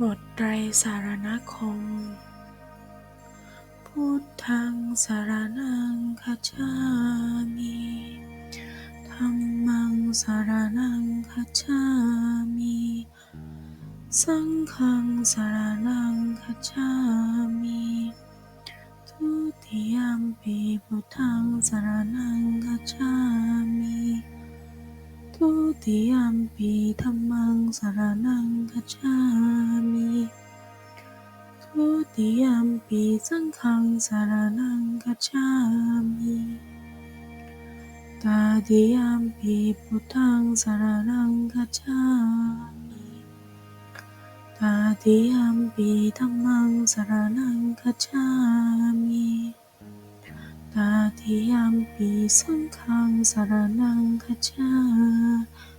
บทไตรสารณคม พุทธังสารนังคัจามิธัมมังสารนังคัจามิ สังฆังสารนังคัจามิทุติยมปีพุทธังสารนังคัจามิทุติยมปีธัมมังสารนังคัจามิ ทุติยมปีสังฆังสารนังคัจฉามิตาติยมปีพุทธังสารนังคัจฉามิตาติยมปีธัมมังสารนังคัจฉามิตาติยมปีสังฆังสารนังคัจฉามิ